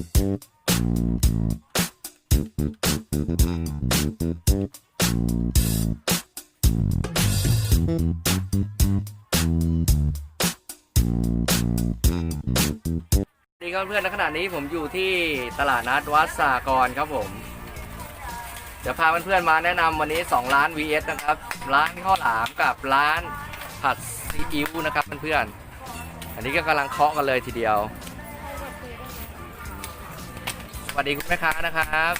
ดีครับเพื่อนๆณขณะนี้ผมอยู่ที่ตลาดนัดวัดสากรครับผม เดี๋ยวพาเพื่อนๆมาแนะนำวันนี้ 2 ร้าน VS นะครับ ร้านข้าวหลามกับร้านผัดซีอิ๊วนะครับเพื่อนๆ อันนี้ก็กำลังเคาะกันเลยทีเดียว สวัสดีคุณแม่ค้านะครับ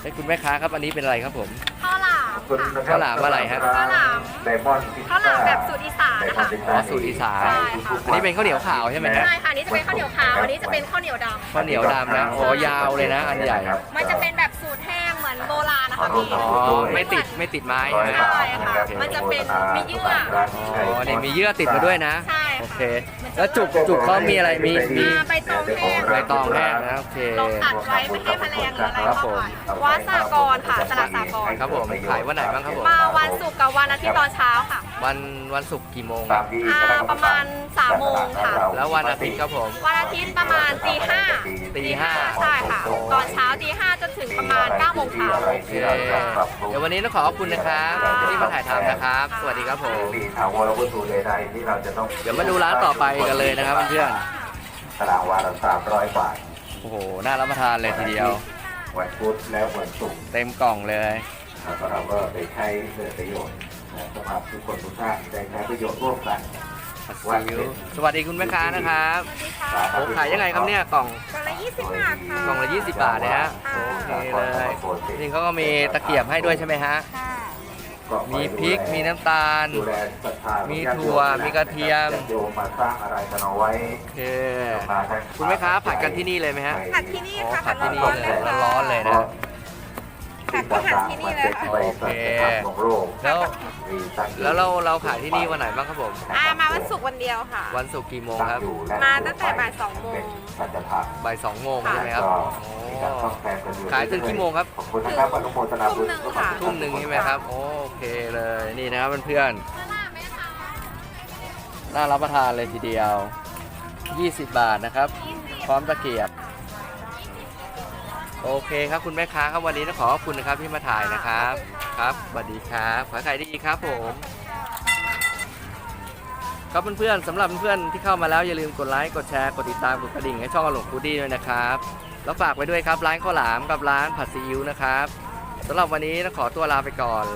ให้ยคุณแม่ค้าครับอันนี้เป็นอะไรครับผม ข้าวหลามขอบคุณค่ะนะคข้าวหลามอะไรฮะ ข้าวหลามไดมอนด์พิซข้าวหซ่าลามแบบสูตรอีสานนะคะ อ๋อสูตรอีสานใช่ค่ะ อันนี้เป็นข้าวเหนียวขาวใช่ไหมฮะใช่ค่ะอันนี้จะเป็นข้าวเหนียวขาวอันนี้จะเป็นข้าวเหนียวดำข้าวเหนียวดำนะโอ้ยาวเลยนะ อันใหญ่ มันจะเป็นแบบสูตรแห้งเหมือน โบราณนะคะพี่อ๋อไม่ติดไม่ติดไม้ใช่ไหมใช่ค่ะมันจะเป็นมีเยื่ออ๋อนี่มีเยื่อติดมาด้วยนะใช่โอค่ะเค แล้วจุกจุกเขามีอะไรมีมีอ่าใบตองแห้งใบตองแห้งนะโอเคเราตัดไว้ไม่ให้แมลงหรืออะไรครับผมวัดสากรค่ะตลาดสากรครับผมขายวันไหนบ้างครับผมมาวันศุกร์กับวันอาทิตย์ตอนเช้าค่ะ วันวันศุกร์กี่โมงตามที่อ่าประมาณสามโมงค่ะ แล้ววันอาทิตย์ครับผมวันอาทิตย์ประมาณตีห้าตีห้าใช่ค่ะตอนเช้าตีห้าจนถึงประ มาณ9โมงเช้า โอเคเดี๋ยววันนี้ต้องขอขอบคุณนะครับที่มาถ่ายทำนะครับ สวัสดีครับผมมีถาวรวัตถุใดๆที่เราจะต้องเดี๋ยวมาดูร้านต่อไปกันเลยนะครับเพื่อนตารางวาละสามร้อยบาทๆโอ้โหน่ารับประทานเลยทีเดียววันพุธและวันศุกร์เต็มกล่องเลยแล้วก็เราก็ไปใช้เกิดประโยชน์นะสำหรับทุกคนทุกท่านได้ใช้ประโยชน์ร่วมกัน ผัดซีอิ๊วสวัสดีคุณแม่ค้านะครับสวัสดีค่ะโอ้ขายยังไงครับเนี่ยกล่องกล่องละ20บาทค่ะกล่องละ20 บาทนะฮะโอเคเลยจริงเขาก็มีตะเกียบให้ด้วยใช่ไหมฮะค่ะมีพริกมีน้ำตาลดูแลศรัทธามีญาติโยถั่วมีกระเทียมญาติโยมมาสร้างอะไรกันเอาไว้โอเคมาทั้งคุณแม่ค้าผัดกันที่นี่เลยไหมฮะผัดที่นี่อ๋อค่ะผัดที่นี่เลยค่ะร้อนๆเลยนะ ผัดก็ผัดที่นี่เลยค่ะ โอเค ของโลกแล้วมีตั้งอยู่แล้วเราเราขายที่นี่วันไหนบ้างครับผม อ่ามาวันศุกร์วันเดียวค่ะ วันศุกร์กี่โมงครับ มาตั้งแต่บ่ายสองโมงสัจธรรมบ่ายสองโมงใช่ไหมครับก็โอ้มีการซ่อมแซมกันอยู่ขายถึงกี่โมงครับ ขอบคุณนะครับอนุโมทนาบุญทุ่มหนึ่งค่ะ ทุ่มหนึ่งใช่ไหมครับ โอเคเลยนี่นะครับเพื่อนๆน่ารับประทานเลยทีเดียว 20 บาทนะครับ พร้อมตะเกียบ โอเคครับคุณแม่ค้าครับวันนี้ต้องขอขอบคุณนะครับที่มาถ่ายนะครับ ครับสวัสดีครับขอให้ขายดีครับผมครับเพื่อนๆสำหรับเพื่อนๆที่เข้ามาแล้วอย่าลืมกดไลค์กดแชร์กดติดตามกดกระดิ่งให้ช่องอลงฟูดี้ด้วยนะครับแล้วฝากไว้ด้วยครับร้านข้าวหลามกับร้านผัดซีอิ๊วนะครับสำหรับวันนี้ต้องขอตัวลาไปก่อน